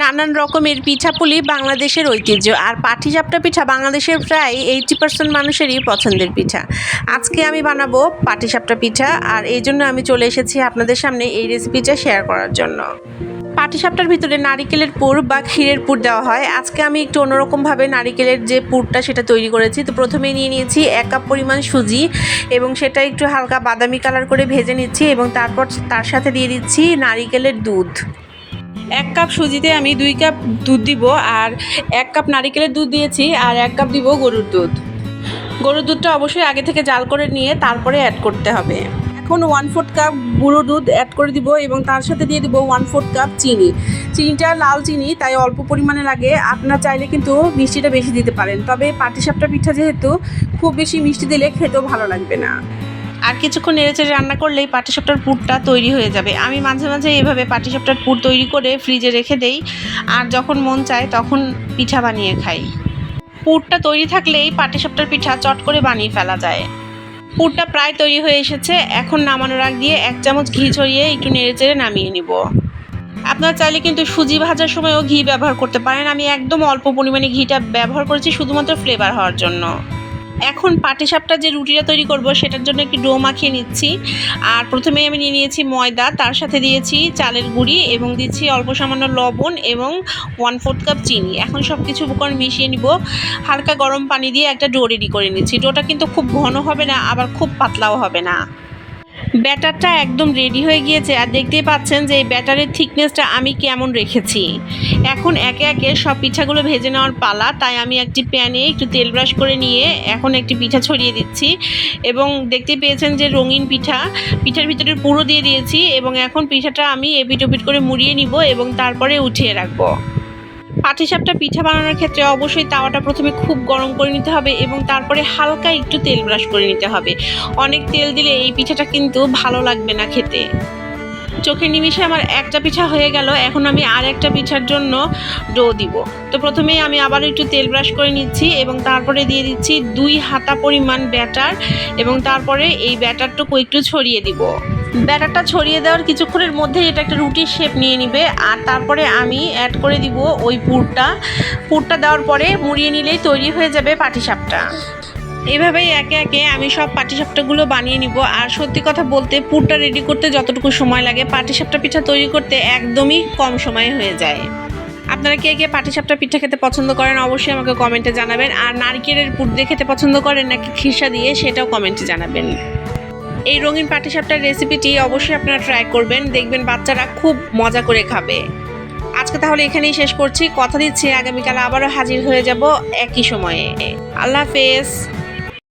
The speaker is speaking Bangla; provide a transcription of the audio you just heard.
নানান রকমের পিঠাপুলি বাংলাদেশের ঐতিহ্য। আর পাটিসাপটা পিঠা বাংলাদেশের প্রায় এইটি পার্সেন্ট মানুষেরই পছন্দের পিঠা। আজকে আমি বানাবো পাটিসাপটা পিঠা আর এই জন্য আমি চলে এসেছি আপনাদের সামনে এই রেসিপিটা শেয়ার করার জন্য। পাটিসাপটার ভিতরে নারিকেলের পুর বা ক্ষীরের পুর দেওয়া হয়। আজকে আমি একটু অন্যরকমভাবে নারিকেলের যে পুরটা সেটা তৈরি করেছি। তো প্রথমে নিয়ে নিয়েছি এক কাপ পরিমাণ সুজি এবং সেটা একটু হালকা বাদামি কালার করে ভেজে নিচ্ছি এবং তারপর তার সাথে দিয়ে দিচ্ছি নারিকেলের দুধ। এক কাপ সুজিতে আমি দুই কাপ দুধ দিব আর এক কাপ নারিকেলের দুধ দিয়েছি আর এক কাপ দিব গরুর দুধ। গরুর দুধটা অবশ্যই আগে থেকে জাল করে নিয়ে তারপরে অ্যাড করতে হবে। এখন ওয়ান ফোর্থ কাপ গুঁড়ো দুধ অ্যাড করে দিব এবং তার সাথে দিয়ে দিব ওয়ান ফোর্থ কাপ চিনি। চিনিটা লাল চিনি, তাই অল্প পরিমাণে লাগে। আপনার চাইলে কিন্তু মিষ্টিটা বেশি দিতে পারেন। তবে পাটিসাপটা পিঠা যেহেতু, খুব বেশি মিষ্টি দিলে খেতেও ভালো লাগবে না। আর কিছুক্ষণ নেড়েচেড়ে রান্না করলেই পাটিসাপটার পুরটা তৈরি হয়ে যাবে। আমি মাঝে মাঝে এইভাবে পাটিসাপটার পুর তৈরি করে ফ্রিজে রেখে দেই, আর যখন মন চায় তখন পিঠা বানিয়ে খাই। পুরটা তৈরি থাকলেই পাটিসাপটার পিঠা চট করে বানিয়ে ফেলা যায়। পুরটা প্রায় তৈরি হয়ে এসেছে, এখন নামানোর আগ দিয়ে এক চামচ ঘি ছড়িয়ে একটু নেড়েচেড়ে নামিয়ে নিব। আপনারা চাইলে কিন্তু সুজি ভাজার সময়ও ঘি ব্যবহার করতে পারেন। আমি একদম অল্প পরিমাণে ঘিটা ব্যবহার করেছি শুধুমাত্র ফ্লেভার হওয়ার জন্য। এখন পাটিসাপটা যে রুটিটা তৈরি করব সেটার জন্য একটু ডো মাখিয়ে নিচ্ছি। আর প্রথমে আমি নিয়ে নিয়েছি ময়দা, তার সাথে দিয়েছি চালের গুঁড়ি এবং দিচ্ছি অল্প সামান্য লবণ এবং ওয়ান ফোর্থ কাপ চিনি। এখন সব কিছু উপকরণ মিশিয়ে নিব। হালকা গরম পানি দিয়ে একটা ডো রেডি করে নিচ্ছি। ডোটা কিন্তু খুব ঘন হবে না, আবার খুব পাতলাও হবে না। ব্যাটারটা একদম রেডি হয়ে গিয়েছে আর দেখতেই পাচ্ছেন যে এই ব্যাটারের থিকনেসটা আমি কেমন রেখেছি। এখন একে একে সব পিঠাগুলো ভেজে নেওয়ার পালা, তাই আমি একটি প্যানে একটু তেল ব্রাশ করে নিয়ে এখন একটি পিঠা ছড়িয়ে দিচ্ছি। এবং দেখতে পেয়েছেন যে রঙিন পিঠা, পিঠার ভিতরে পুরো দিয়ে দিয়েছি এবং এখন পিঠাটা আমি এপিট ওপিট করে মুড়িয়ে নিব এবং তারপরে উঠিয়ে রাখব। পাটিসাপটা পিঠা বানানোর ক্ষেত্রে অবশ্যই তাওয়াটা প্রথমে খুব গরম করে নিতে হবে এবং তারপরে হালকা একটু তেল ব্রাশ করে নিতে হবে। অনেক তেল দিলে এই পিঠাটা কিন্তু ভালো লাগবে না খেতে। চোখের নিমিষে আমার একটা পিঠা হয়ে গেল, এখন আমি আর একটা পিঠার জন্য ডো দিব। তো প্রথমেই আমি আবার একটু তেল ব্রাশ করে নিচ্ছি এবং তারপরে দিয়ে দিচ্ছি দুই হাতা পরিমাণ ব্যাটার এবং তারপরে এই ব্যাটারটুকু একটু ছড়িয়ে দিব। ব্যাটারটা ছড়িয়ে দেওয়ার কিছুক্ষণের মধ্যেই এটা একটা রুটির শেপ নিয়ে নিবে আর তারপরে আমি অ্যাড করে দিব ওই পুরটা। পুরটা দেওয়ার পরে মুড়িয়ে নিলেই তৈরি হয়ে যাবে পাটিসাপটা। এভাবেই একে একে আমি সব পাটিসাপটাগুলো বানিয়ে নিব। আর সত্যি কথা বলতে, পুরটা রেডি করতে যতটুকু সময় লাগে, পাটিসাপটা পিঠা তৈরি করতে একদমই কম সময়ে হয়ে যায়। আপনারা কে কে পাটিসাপটা পিঠা খেতে পছন্দ করেন, অবশ্যই আমাকে কমেন্টে জানাবেন। আর নারকেলের পুর দিয়ে খেতে পছন্দ করেন নাকি খিসা দিয়ে, সেটাও কমেন্টে জানাবেন। এই রঙিন পাটিসাপটার রেসিপিটি অবশ্যই আপনারা ট্রাই করবেন, দেখবেন বাচ্চারা খুব মজা করে খাবে। আজকে তাহলে এখানেই শেষ করছি। কথা দিচ্ছি, আগামীকাল আবারও হাজির হয়ে যাব একই সময়ে। আল্লাহ হাফেজ।